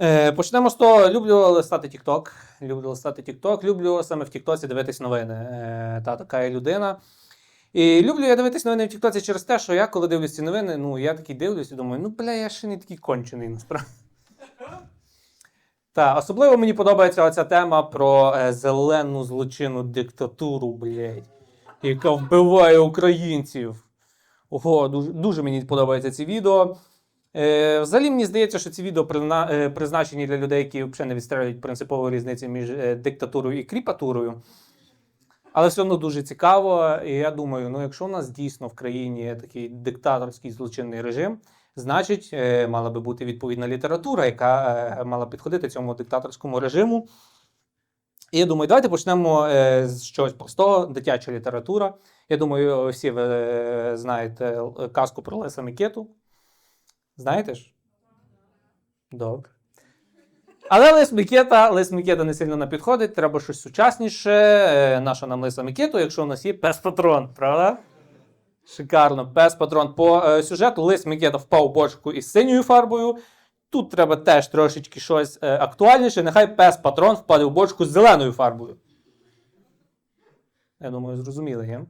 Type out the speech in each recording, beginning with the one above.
Е, почнемо з того, люблю листати TikTok. Люблю листати TikTok, люблю саме в TikTok дивитись новини. Е, та така я людина. І люблю я дивитись новини в TikTok через те, що я, коли дивлюсь ці новини, ну я такий дивлюсь і думаю, ну бля, я ще не такий кончений насправді. Та, особливо мені подобається оця тема про е, зелену злочинну диктатуру, блядь, яка вбиває українців. Ого, дуже, дуже мені подобаються ці відео. Е, взагалі, мені здається, що ці відео е, призначені для людей, які взагалі не відстрілюють принципову різницю між е, диктатурою і кріпатурою. Але все одно дуже цікаво. І я думаю, ну якщо у нас дійсно в країні такий диктаторський злочинний режим, значить мала би бути відповідна література, яка мала підходити цьому диктаторському режиму. І я думаю, давайте почнемо з чогось простого, дитяча література. Я думаю, всі ви знаєте казку про Леса Микиту. Знаєте ж? Добре. Але Лис Микета, Лис Микета не сильно не підходить, треба щось сучасніше. Е, Наша нам Лиса Микету, якщо у нас є пес-патрон, правда? Шикарно, пес-патрон. По е, сюжету Лис Микета впав бочку із синьою фарбою. Тут треба теж трошечки щось е, актуальніше. Нехай пес-патрон впаде в бочку з зеленою фарбою. Я думаю, зрозуміли, є?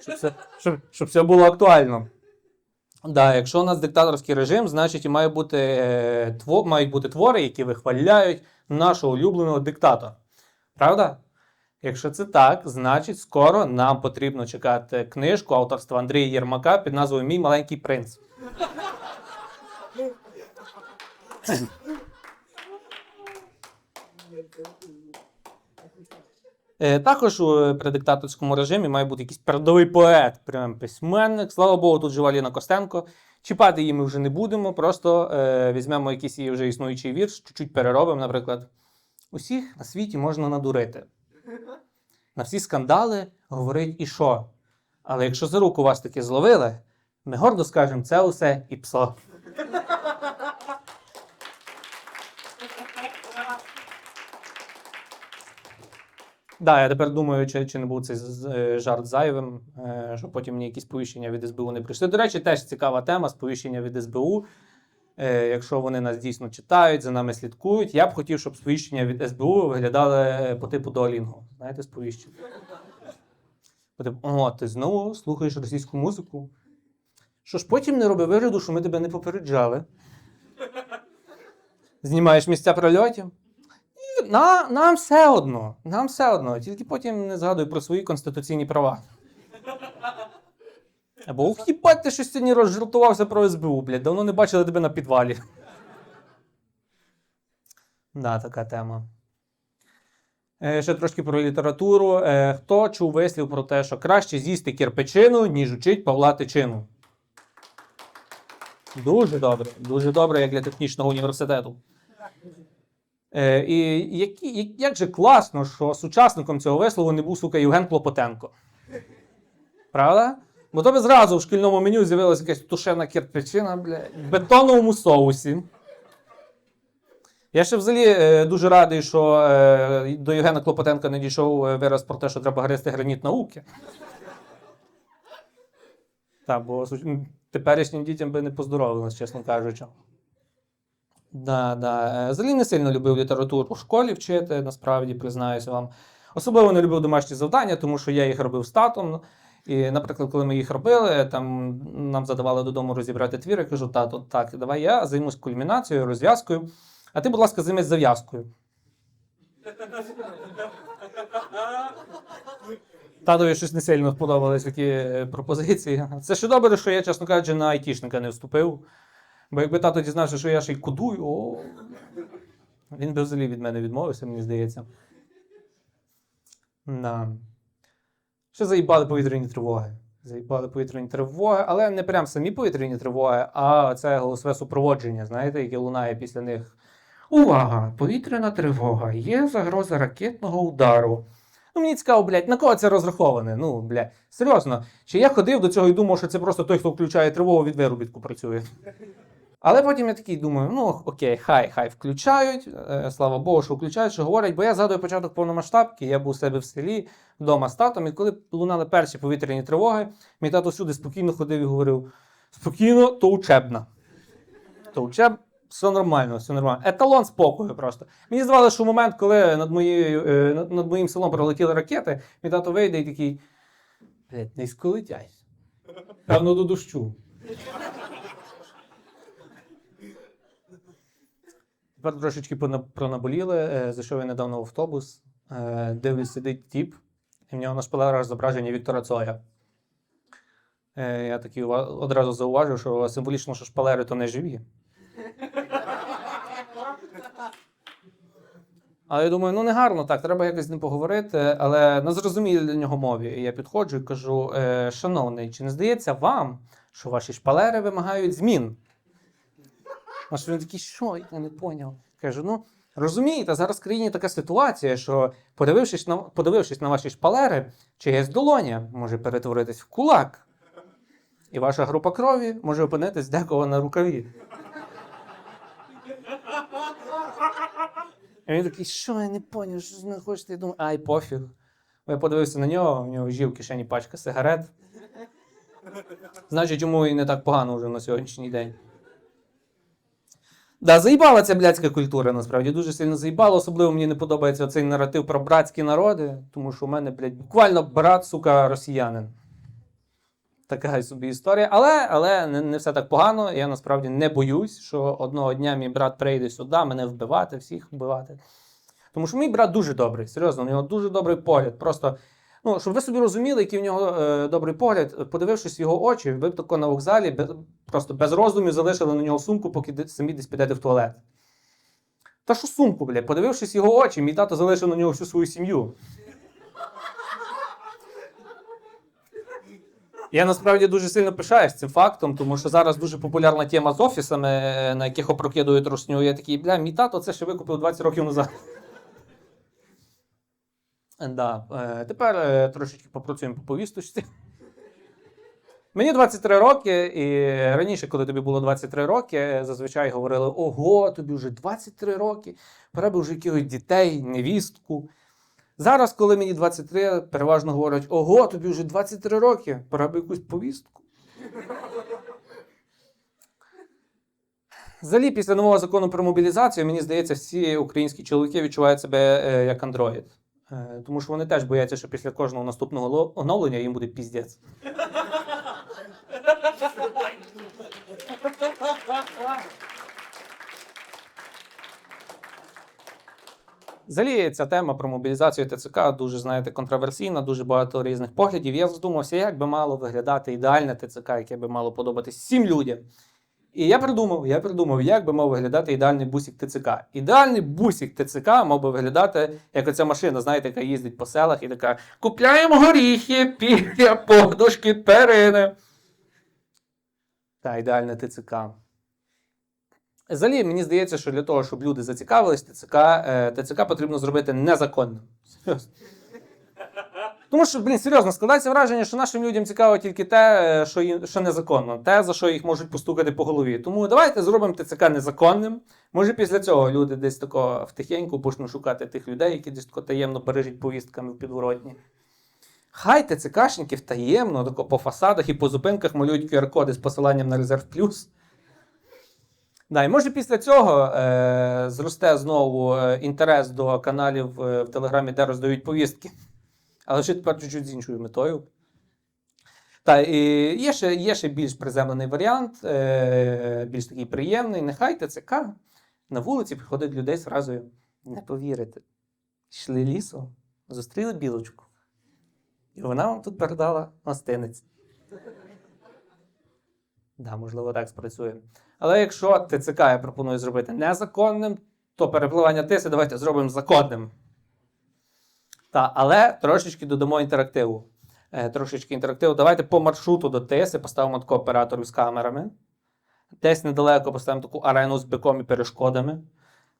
Щоб щоб, щоб все було актуально. Да, якщо у нас диктаторський режим, значить і має бути, е, тво, мають бути твори, які вихваляють нашого улюбленого диктатора. Правда? Якщо це так, значить скоро нам потрібно чекати книжку авторства Андрія Єрмака під назвою Мій маленький принц. Е, Також у при диктаторському режимі має бути якийсь передовий поет, прям письменник. Слава Богу, тут жива Ліна Костенко. Чіпати її ми вже не будемо, просто е, візьмемо якийсь її вже існуючий вірш, чуть-чуть переробимо, наприклад. Усіх на світі можна надурити. На всі скандали говорить і що. Але якщо за руку вас таки зловили, ми гордо скажемо, це усе і псо. Да, я тепер думаю, чи, чи не був цей е, жарт зайвим, е, щоб потім мені якісь повіщення від СБУ не прийшли. До речі, теж цікава тема сповіщення від СБУ. Е, Якщо вони нас дійсно читають, за нами слідкують, я б хотів, щоб сповіщення від СБУ виглядали по типу Duolingo. Знаєте, сповіщення? По типу, О, ти знову слухаєш російську музику. Що ж потім не роби вигляду, що ми тебе не попереджали. Знімаєш місця прильотів. На, нам все одно. Нам все одно. Тільки потім не згадуй про свої конституційні права. Або ух, їбать, ти щось сьогодні розжартувався про СБУ, блядь. Давно не бачили тебе на підвалі. Да, така тема. Е, ще трошки про літературу. Е, хто чув вислів про те, що краще з'їсти кирпичину, ніж учить Павла Тичину? Дуже добре. Дуже добре, як для технічного університету. Е, і які, як, же класно, що сучасником цього вислову не був сука Євген Клопотенко. Правда? Бо то би зразу в шкільному меню з'явилася якась тушена кирпичина, бля, в бетоновому соусі. Я ще взагалі е, дуже радий, що е, до Євгена Клопотенка не дійшов е, вираз про те, що треба гризти граніт науки. Так, бо теперішнім дітям би не поздоровилось, чесно кажучи. Да, да. Е, Взагалі не сильно любив літературу в школі вчити, насправді признаюся вам. Особливо не любив домашні завдання, тому що я їх робив з татом. І, наприклад, коли ми їх робили, там нам задавали додому розібрати твір, я кажу, тато, так, давай я займусь кульмінацією, розв'язкою, а ти, будь ласка, займись зав'язкою. Татові щось не сильно сподобались такі е, пропозиції. Це ще добре, що я, чесно кажучи, на айтішника не вступив. Бо якби тато дізнався, що я ще й кодую, о, він би взагалі від мене відмовився, мені здається. Да. Ще заїбали повітряні тривоги. Заїбали повітряні тривоги, але не прям самі повітряні тривоги, а це голосове супроводження, знаєте, яке лунає після них. Увага! Повітряна тривога. Є загроза ракетного удару. Ну, мені цікаво, блядь, на кого це розраховане? Ну, блядь, серйозно. Чи я ходив до цього і думав, що це просто той, хто включає тривогу від виробітку працює. Але потім я такий думаю, ну окей, хай, хай включають. е, Слава Богу, що включають, що говорять, бо я згадую початок повномасштабки, я був у себе в селі вдома з татом, і коли лунали перші повітряні тривоги, мій тато сюди спокійно ходив і говорив: спокійно, то учебна. То учеб... Все нормально, все нормально. Еталон спокою просто. Мені здавалося, що в момент, коли над, моєю, е, над, моїм селом пролетіли ракети, мій тато вийде і такий. Блять, низько летять. Певно, до дощу. Тепер трошечки пронаболіли. е, Зайшов я недавно в автобус. е, Дивлюсь, сидить тіп, і в нього на шпалерах зображення Віктора Цоя. Е, Я такий одразу зауважив, що символічно, що шпалери то не живі. Але я думаю, ну не гарно так, треба якось з ним поговорити, але на зрозумілій для нього мові. І я підходжу і кажу: шановний, чи не здається вам, що ваші шпалери вимагають змін? А що він такий, що? Я не поняв. Кажу, ну розумієте, зараз в країні така ситуація, що подивившись на, подивившись на ваші шпалери, чиясь долоня може перетворитись в кулак. І ваша група крові може опинитись декого на рукаві. І він такий, що я не поняв, що ви хочете? Я думаю, ай, пофіг. Я подивився на нього, у нього жив в кишені пачка сигарет. Значить, йому і не так погано вже на сьогоднішній день. Да, заїбала ця блядська культура, насправді дуже сильно заїбала. Особливо мені не подобається цей наратив про братські народи, тому що у мене, блядь, буквально брат, сука, росіянин. Така собі історія. Але, але не, не все так погано. Я насправді не боюсь, що одного дня мій брат прийде сюди, мене вбивати, всіх вбивати. Тому що мій брат дуже добрий, серйозно, у нього дуже добрий погляд. Просто, ну, щоб ви собі розуміли, який в нього е, добрий погляд, подивившись його очі, ви б тако на вокзалі без, просто без роздумів залишили на нього сумку, поки самі десь підете в туалет. Та що сумку, блядь, подивившись його очі, мій тато залишив на нього всю свою сім'ю. Я насправді дуже сильно пишаюсь цим фактом, тому що зараз дуже популярна тема з офісами, е, на яких опрокидують русню. Я такий, бля, мій тато це ще викупив 20 років назад. Да. е, Тепер е, трошечки попрацюємо по повісточці. Мені 23 роки, і раніше, коли тобі було 23 роки, зазвичай говорили: ого, тобі вже 23 роки, пора би вже якихось дітей, невістку. Зараз, коли мені 23, переважно говорять: ого, тобі вже 23 роки, пора би якусь повістку. Взагалі, після нового закону про мобілізацію, мені здається, всі українські чоловіки відчувають себе е, як андроїд. Е, тому що вони теж бояться, що після кожного наступного оновлення їм буде піздець. Взагалі, ця тема про мобілізацію ТЦК дуже, знаєте, контроверсійна, дуже багато різних поглядів. Я задумався, як би мало виглядати ідеальне ТЦК, яке би мало подобатись всім людям. І я придумав, я придумав, як би мав виглядати ідеальний бусик ТЦК. Ідеальний бусик ТЦК мав би виглядати, як оця машина, знаєте, яка їздить по селах і така: купляємо горіхи, пір'я, подушки, перини. Та ідеальне ТЦК. Взагалі, мені здається, що для того, щоб люди зацікавились ТЦК, е, ТЦК потрібно зробити незаконним. Серйозно. Тому що, блін, серйозно, складається враження, що нашим людям цікаво тільки те, е, що, їм, що незаконно, те, за що їх можуть постукати по голові. Тому давайте зробимо ТЦК незаконним. Може, після цього люди десь тако втихеньку почнуть шукати тих людей, які десь тако таємно бережуть повістками в підворотні. Хай ТЦКшників таємно тако по фасадах і по зупинках малюють QR-коди з посиланням на резерв плюс. Да, і може після цього е, зросте знову е, інтерес до каналів е, в Телеграмі, де роздають повістки. Але ще тепер чуть-чуть з іншою метою. Та, і є, ще, є ще більш приземлений варіант, е, більш такий приємний. Нехай ТЦК на вулиці приходить людей з фразою Не повірите. Йшли лісом, зустріли білочку. І вона вам тут передала гостинець. Да, можливо, так спрацює. Але якщо ТЦК я пропоную зробити незаконним, то перепливання тиси давайте зробимо законним. Та, але трошечки додамо інтерактиву. Е, трошечки інтерактиву. Давайте по маршруту до тиси поставимо таку операторів з камерами. Десь недалеко поставимо таку арену з биком і перешкодами.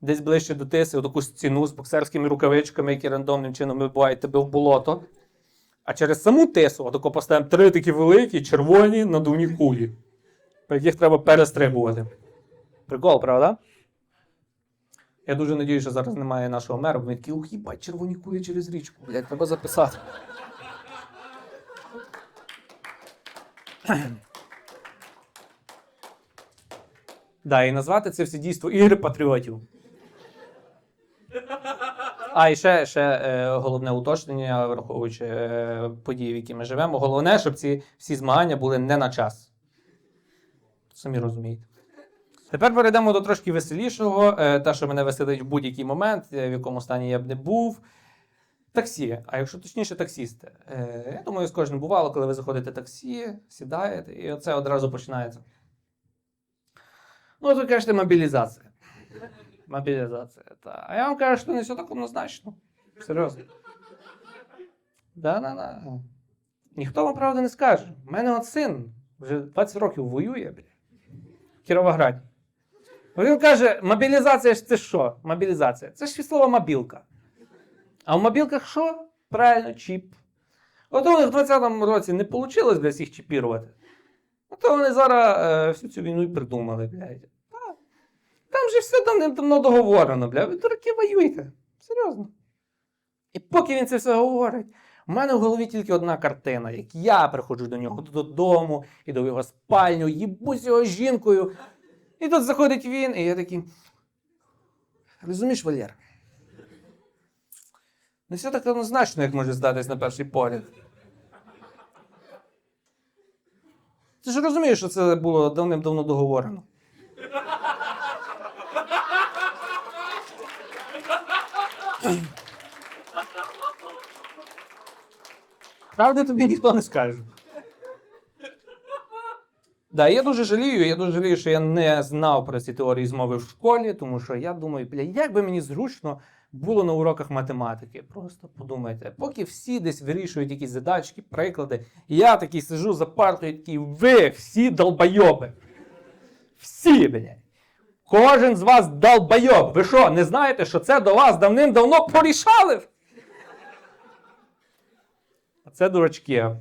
Десь ближче до тиси, таку стіну з боксерськими рукавичками, які рандомним чином вибивають тебе в болото. А через саму тису отако поставимо три такі великі червоні надувні кулі, по яких треба перестрибувати. Прикол, правда? Я дуже надію, що зараз немає нашого мера, бо він такий, ух, їбать, червоні кулі через річку. Блядь, треба записати. Да, і назвати це все дійство ігри патріотів. А, і ще, ще е, головне уточнення, враховуючи е, події, в які ми живемо. Головне, щоб ці всі змагання були не на час. Самі розумієте. Тепер перейдемо до трошки веселішого, те, що мене веселить в будь-який момент, е, в якому стані я б не був. Таксі, а якщо точніше, таксісти. Е, я думаю, з кожним бувало, коли ви заходите в таксі, сідаєте, і оце одразу починається. Ну, ви кажете, мобілізація. Мобілізація. Та. А я вам кажу, що не все так однозначно. Серйозно. Да-да-да. Ніхто вам правди не скаже. У мене от син вже 20 років воює, бля. В Кіровограді. Він каже, мобілізація ж це що? Мобілізація. Це ж від мобілка. А в мобілках що? Правильно, чіп. От у них в 20-му році не вийшло блядь, їх чіпірувати. Ну, то вони зараз е, всю цю війну і придумали, блядь. Та, Там же все давним-давно договорено, блядь. Ви дураки воюєте. Серйозно. І поки він це все говорить, у мене в голові тільки одна картина, як я приходжу до нього додому, іду в його спальню, їбусь його жінкою. І тут заходить він, і я такий. Розумієш, Валєр? Не все так однозначно, як може здатись на перший погляд. Ти ж розумієш, що це було давним-давно договорено. Правди тобі ніхто не скаже. Да, я дуже жалію, я дуже жалію, що я не знав про ці теорії змови в школі, тому що я думаю, бля, як би мені зручно було на уроках математики. Просто подумайте, поки всі десь вирішують якісь задачки, приклади, я такий сижу за партою, такий, ви всі долбойоби. Всі, блядь. Кожен з вас долбойоб. Ви що, не знаєте, що це до вас давним-давно порішали? А це дурачки.